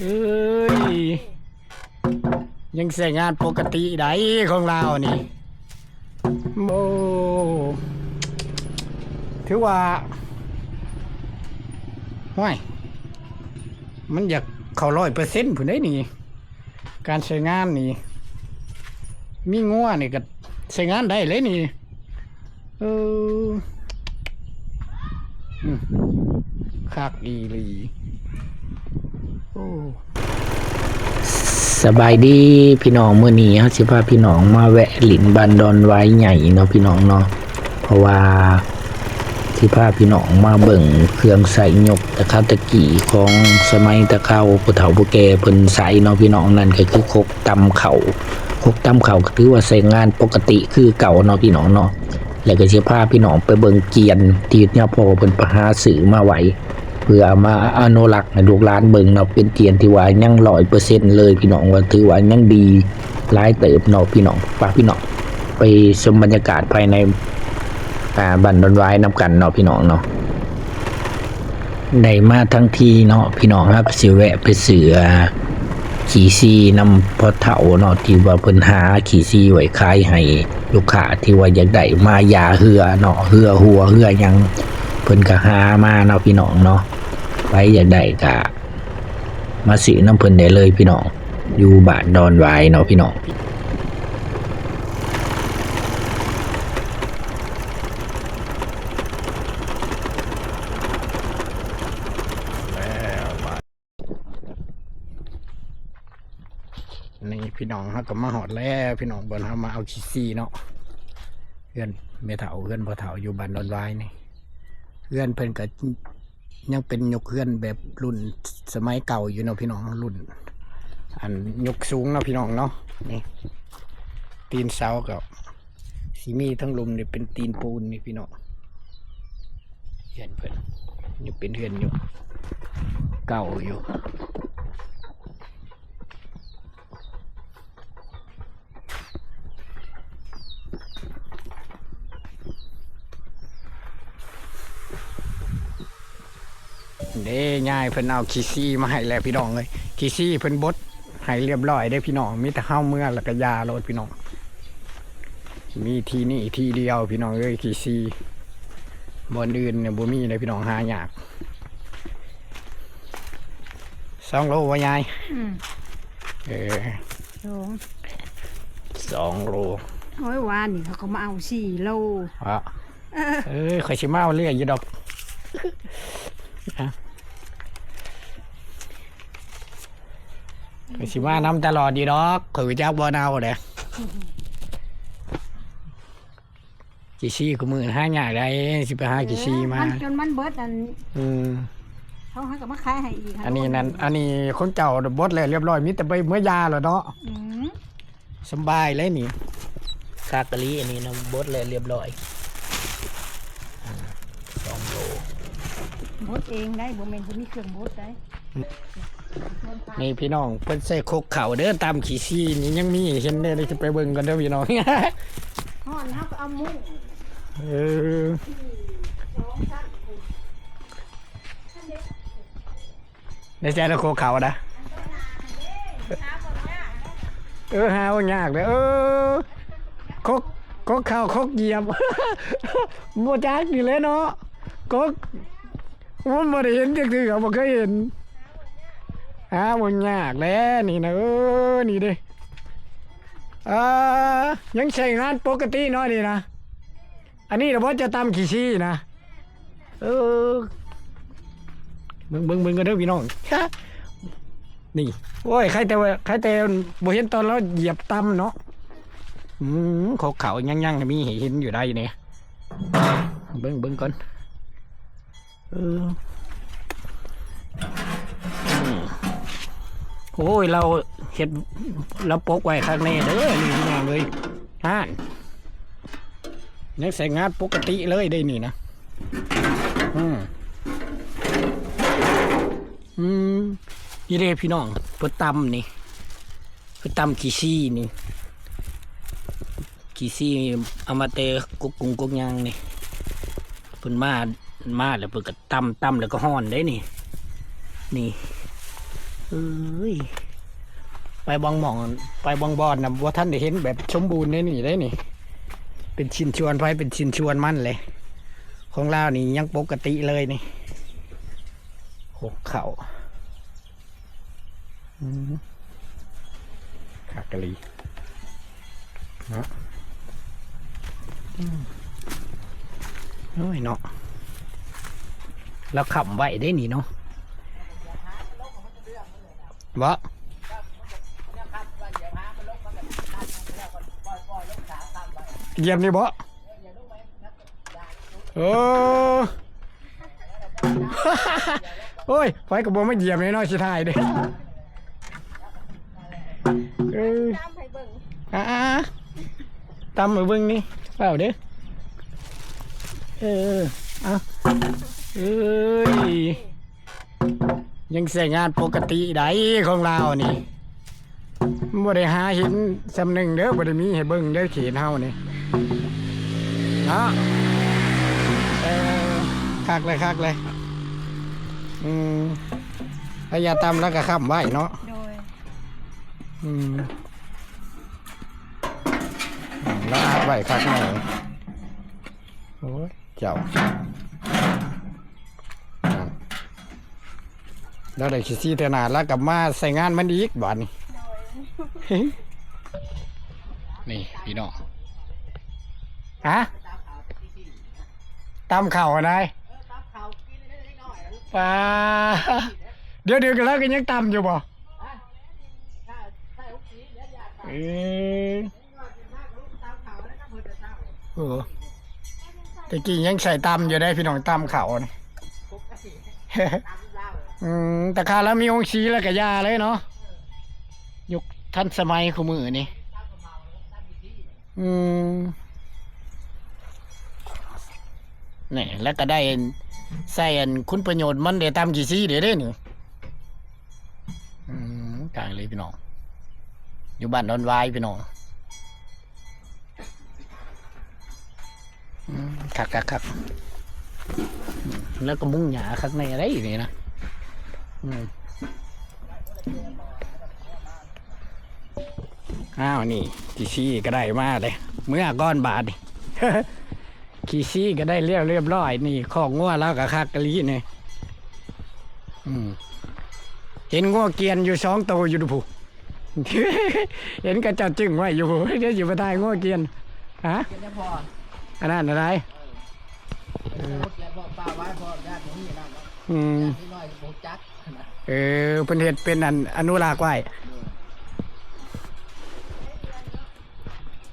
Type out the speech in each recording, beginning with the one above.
เอ้ย ยังใส่งานปกติได้ของเรานี่โมถือว่าห้วยมันอยากเข้าร้อยเปอร์เซ็นต์ผู้ใดนี่ การใช้งานนี่ มีงัวนี่ก็ใช้งานได้เลยนี่ เอออืมคักอีหลี สบายดีพี่น้องเมื่อนี้ฮะสิพาพี่น้องมาแวะหลินบันดอนไว้ใหญ่เนาะพี่น้องเนาะเพราะว่าที่พาพี่น้องมาเบิ่งเครื่องใส่ยกตะข้าวตะกี้ของสมัยตะเข้าผู้เฒ่าผู้แก่เพิ่นใส่เนาะพี่น้องนั่นก็คือคกตำเข่าคกตำเข่าก็ถือว่าใช้งานปกติคือเก่าเนาะพี่น้องเนาะแล้วก็สิพาพี่น้องไปเบิ่งเกียนที่เนี่ยพอเพิ่นประหาสื่อมาไว้ เพื่อเอามาอนุรักษ์ให้ลูกหลานเบิ่งเนาะเป็นเตียนที่ว่ายังร้อยเปอร์เซ็นต์เลยพี่น้องว่าถือว่ายังดีหลายเติบเนาะพี่น้องฝากพี่น้องไปชมบรรยากาศภายในอ่าบันดอนไว้นำกันเนาะพี่น้องเนาะได้มาทั้งทีเนาะพี่น้องครับสิแวะไปเสือขี่ซีนำพอเฒ่าเนาะที่ว่าเพิ่นหาขี่ซีไว้ขายให้ลูกค้าที่ว่าอยากได้มายาเหือเนาะเหือหัวเหือยัง เพิ่นก็หามาเนาะพี่น้องเนาะไปอยากได้ก็มาซื้อน้ำเพิ่นได้เลยพี่น้องอยู่บ้านดอนไว้เนาะพี่น้องนี่พี่น้องเขาก็มาหอดแล้วพี่น้องบนเขามาเอาขี้ซีเนาะเพื่อนเมถาเพื่อนพอเถาอยู่บ้านดอนไว้นี่ เพื่อนเพิ่นก็ยังเป็นยกเพื่อนแบบรุ่นสมัยเก่าอยู่เนาะพี่น้องรุ่น อันยกสูงเนาะพี่น้องเนาะนี่ตีนเสากับสีมีทั้งลุมนี่ยเป็นตีนปูนนี่พี่น้องเพื่อนเพิ่นยังเป็นเพื่อนอยู่เก่าอยู่ เด้ยายเพิ่นเอาขี้ซี่มาให้แล้วพี่น้องเลยขี้ซี่เพิ่นบดให้เรียบร้อยได้อพี่น้องมีแต่ข้าวเมื่อแล้วก็ยาโลดพี่น้อง มีทีนี่ทีเดียวพี่น้องเอ้ยขี้ซี่บนอื่นเนี่ยบ่มีเลยพี่น้องหายากสองโลวะยายอืมเออสองสองโลโอ้ยวานนี่เขาก็มาเอาสี่โลอะเออเอ้ยข่อยสิมาเอาเรื่อยอยู่ดอก อะข่อยสิมาน้ำตลอดดีดอกข่อยไปจักบ่อนาวเด้อกี่ซี่ก็มือห้าหยาได้สิไปหากี่ซี่มานจนมันเบิดอันอืมเขาให้กับมาขายให้อีกอันนี้นั่นอันนี้คนเจ้าบดเลยเรียบร้อยมีแต่ไปเมื่อยาแล้วเนาะอืมสำบายเลยนี่คากะลีอันนี้นะบดเลยเรียบร้อยอ่าสองโล บดเองได้บ่แม่นบ่มีเครื่องบดได้นี่พี่น้องเพิ่นใส่คกเข่าเด้อตามขี่ซี่นี่ยังมีเห็นได้เลยจะไปเบิ่งกันเด้อพี่น้องห่อนเฮาก็เอามุ้งเออในใจเราโคกเข่านะเออหาวยากเลยเออคกคกเข่าคกเหยียบโมจักนี่เลยเนาะคก มันบ่ได้เห็นจักทีเขาบ่เคยเห็นหาว่ยากแล้วนี่นะเออนี่เด้เอ่อยังใช้งานปกติเนาะนี่นะอันนี้เราจะตำขี้ชี้นะเออเบิ่งเบิ่งเบิ่งกันเด้อพี่น้องนี่โอ้ยใครแต่ว่าใครแต่บ่เห็นตอนเราเหยียบตำเนาะอืมขาเขายังยังๆมีห้เห็นอยู่ได้เนี่ยเบิ่งเบิ่งก่อน เออโอ้ย เราเห็ดเราปกไว้ข้างในเด้อนี่พี่น้องเลยฮ่านยังใส่งานปกติเลยได้นี่นะอืมอืมนี่เด้พี่น้องเพื่อตำนี่เพื่อตำขี้ซี่นี่ขี้ซี่เอามาเตะกุกกุงกุกยางนี่เพิ่นมา มาแล้วเพิ่นก็ตำตำแล้วก็ห่อนได้นี่ นี่เอ้ยไปบองหมอง ไปบองบอนนะว่าท่านได้เห็นแบบสมบูรณ์ได้นี่ได้นี่ เป็นชินชวนไฟเป็นชินชวนมั่นเลย ของเรานี่ยังปกติเลยนี่หกเข่าขากะลีเนาะอืมโอ้ยเนาะ เราขับไหวได้นี่เนาะวะเยี่ยบนี่บ่โอ้โอ้ยไฟกระบอกไม่เยี่ยบเลยเนาะชิทายเด้เออตามไปเบิ่งอ่าตำมาเบิ่งนี่เปล่าเด้อเออเอา เอ้ย ยังใส่งานปกติได้ของเรานี่บ่ได้หาเห็นสำหนึงเด้อบ่ได้มีให้เบิ่งเด้อเขตเฮานี่เนาะเออคักเลยคักเลย อืมพยาตำแล้วก็ค้ำไว้เนาะโดยอืมแล้วอาบไว้คักหน่อยโอ้ยเจ้า แล้วได้ขี้ซี่เทนาแล้วกลับมาใส่งานมันอีกบาดนี้นี่พี่น้องฮะตำเข่าอะไรปลาเดี๋ยวเดี๋ยวกันแล้วกันยังตำอยู่บ่เออเออตะกี้ยังใส่ตำอยู่ได้พี่น้องตำเข่านี่ อืมแต่คาแล้วมีองค์ชีแล้วก็ยาเลยเนาะยุคทันสมัยของมือนี่อืมนี่แล้วก็ได้ใส่อันคุณประโยชน์มันเดี๋ยวตามกี่ซีเดี๋ยวได้นี่อืมกลางเลยพี่น้อง อยู่บ้านดอนวายพี่น้องคักคักคักแล้วก็มุ้งหยาข้างในอะไรอยู่นี่นะ อืมอ้าวนี่ขี่ซี่ก็ได้มาเลย เมื่อก้อนบาทนี่ขี่ซี่ก็ได้เรียบเรียบร้อย นี่ของงัวแล้วกับคากะลีนี่อืมเห็นงัวเกียนอยู่สองตัวอยู่ดูผู้เห็นกระจัดจึงไว้อยู่เดี๋ยวอยู่ไปได้งัวเกียนฮะเดี๋ยวพออันนั้นอะไรรถแล้วพอป้าไว้พอญาติผมนี่นั่น เออพันะเออเป็นเห็ดเป็นอันอนุรักษ์ไว้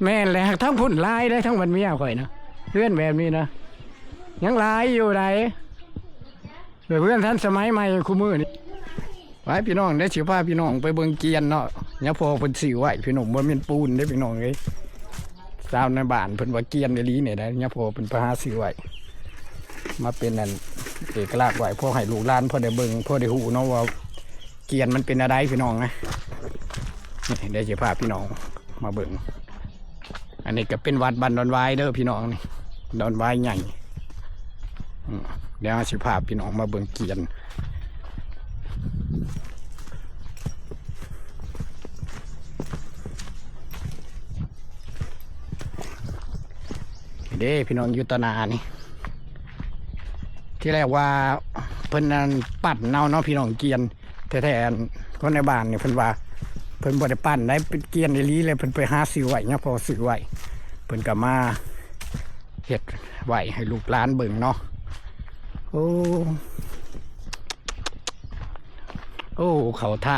แม่นแหละทั้งพุ่นลายได้ทั้งวันเมียข่อยนะเพื่อนแบบนี้นะยังลายอยู่ไหนเพื่อนท่านสมัยใหม่คู่มือนี่ไว้พี่น้องได้สิพาพี่น้องไปเบิ่งเกียนเนาะเนี่ยพอเพิ่นสิไว้พี่น้องบ่แม่นปูนได้พี่น้องเอ้ยสาวในบ้านเพิ่นว่าเกียนอีหลีเนี่ยนะเนี่ยพอเพิ่นไปหาซื้อไว้มาเป็นอัน เอกลักษณ์ไว้พอให้ลูกหลานพ่อได้เบิ่งพ่อได้ฮู้เนาะว่าเกียนมันเป็นอะไรพี่น้องนะนี่ได้สิพาพี่น้องมาเบิ่งอันนี้ก็เป็นวัดบันดอนวายเด้อพี่น้องนี่ดอนวายใหญ่เดี๋ยวเอาสิพาพี่น้องมาเบิ่งเกียนเด้พี่น้องอยุตนานี่ ที่แรกว่าเพิ่นนั่นปั่นเนาเนาะพี่น้องเกียนแท้ๆคนในบ้านเนี่ยเพิ่นว่าเพิ่นบ่ได้ปั่นได้เป็นเกียนอีหลีเลยเพิ่นไปหาซื้อไว้เนี่ยพอซื้อไว้เพิ่นก็มาเฮ็ดไว้ให้ลูกหลานเบิ่งเนาะโอ้โอ้เขาท่า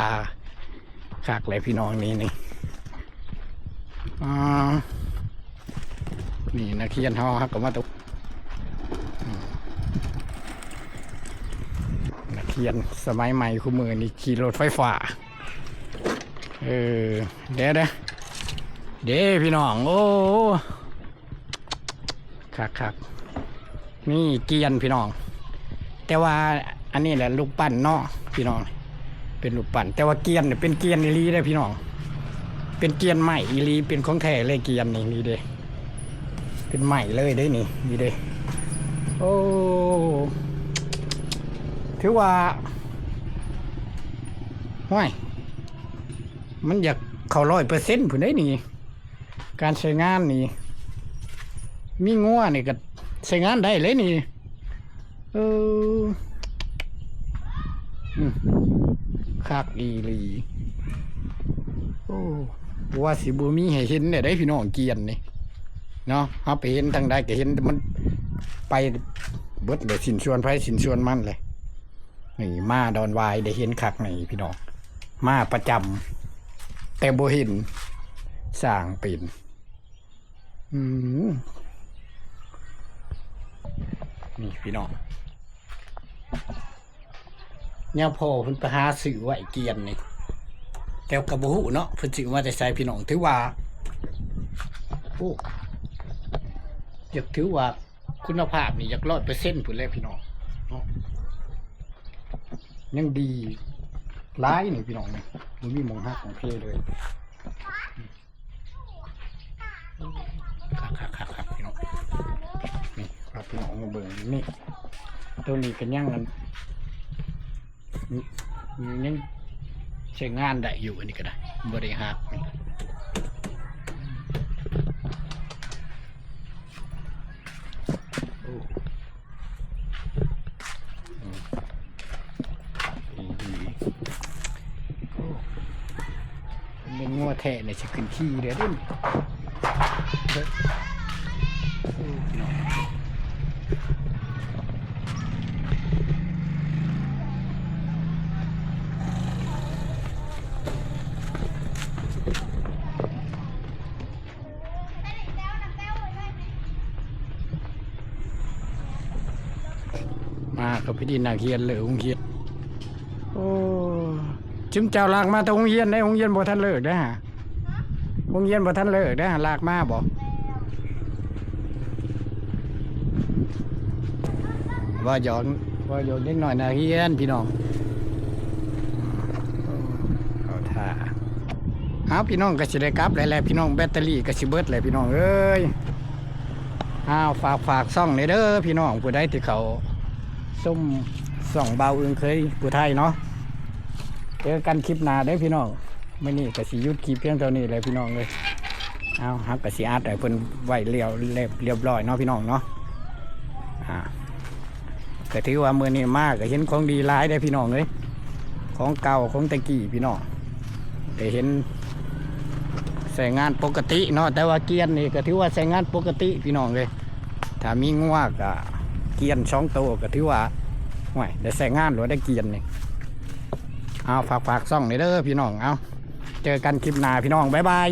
คักเลยพี่น้องนี่นี่อ่านี่นักเขียนเฮาฮักก็มาตุอืมนักเขียนสมัยใหม่คู่มือนี่ขี่รถไฟฟ้าเออเดี๋ยวเด้เด้พี่น้อง โอ้คักคักนี่เกียนพี่น้อง แต่ว่าอันนี้แหละลูกปั้นเนาะพี่น้อง เป็นลูกปั้นแต่ว่าเกียนเนี่ยเป็นเกียนอีลีได้พี่น้อง เป็นเกียนใหม่อีลีเป็นของแท้เลยเกียนนี่นี่เด้เป็นใหม่เลยได้นี่นี่เด้โอ้ ถือว่าห้วยมันอยากเข้าร้อยเปอร์เซ็นต์ผู้ใดนี่ การใช้งานนี่ มีงัวนี่ก็ใช้งานได้เลยนี่ เอออืมคักอีลีโอ้ว่าสิบูมีให้เห็นเนี่ยได้พี่น้องเกียนนี่เนาะเอาไปเห็นทางใดก็เห็นมันไปเบิดเลยสินชวนไฟสินชวนมันเลย นี่มาดอนวายได้เห็นคักนี่พี่น้องมาประจำแต่บ่เห็นสร้างเป็นอืมนี่พี่น้องเนี่ยพอเพิ่นไปหาสื่อไว้เกียนนี่แต่กระบหูเนาะเพิ่นสื่อว่าแต่ใส่พี่น้องถือว่าโอ้อยากถือว่าคุณภาพนี่อยากร้อยเปอร์เซ็นต์ผุนเลยพี่น้อง ยังดีร้ายนี่พี่น้องนี่มันมีมองหักของเพลเลยครับครับครับครับพี่น้องนี่ครับพี่น้องมาเบิ่งนี่ตัวนี้กันยังกันนี่ยังใช้งานได้อยู่อันนี้ก็ได้บริหาร เป็นงัวแทะเนี่ยจะขึ้นขี้เด้อดิเด้นมากับพี่ดินนาเคียนเลยองเคียนโอ้ จึมเจ้าลากมาแตองเฮียนได้องเฮียนบ่ทันเลิกได้อฮะองเฮียนบ่ทันเลิกได้อฮะลากมาบ่ว่าหยอกว่าหยอกเล็กหน่อยนาเฮียนพี่น้องเอาท่าเอาพี่น้องก็สิได้กลับแล้วแหละพี่น้องแบตเตอรี่ก็สิเบิดเลยพี่น้องเอ้ยอ้าวฝากฝากซ่องเลยเด้อพี่น้องผู้ใดที่เขาส้มส่องเบาอึงเคยผู้ไทยเนาะ เจอกันคลิปหน้าได้พี่น้องไม่นี่ก็สิหยุดคลิปเพียงเท่านี้เลยพี่น้องเลยเอาฮักกสิอัดไอ้เพิ่นไหวเรียวเรียบเรียบร้อยเนาะพี่น้องเนาะอ่าก็ถือว่ามือนี้มากก็เห็นของดีหลายได้พี่น้องเลยของเก่าของตะกี้พี่น้องได้เห็นใส่งานปกติเนาะแต่ว่าเกียนนี่ก็ถือว่าใส่งานปกติพี่น้องเลยถ้ามีงวกอะเกียนสองตัวก็ถือว่าห่วยได้ใส่งานหรือได้เกียนนี่ เอาฝากฝากซ่องเลยเด้อพี่น้องเอาเจอกันคลิปหน้าพี่น้องบ๊ายบาย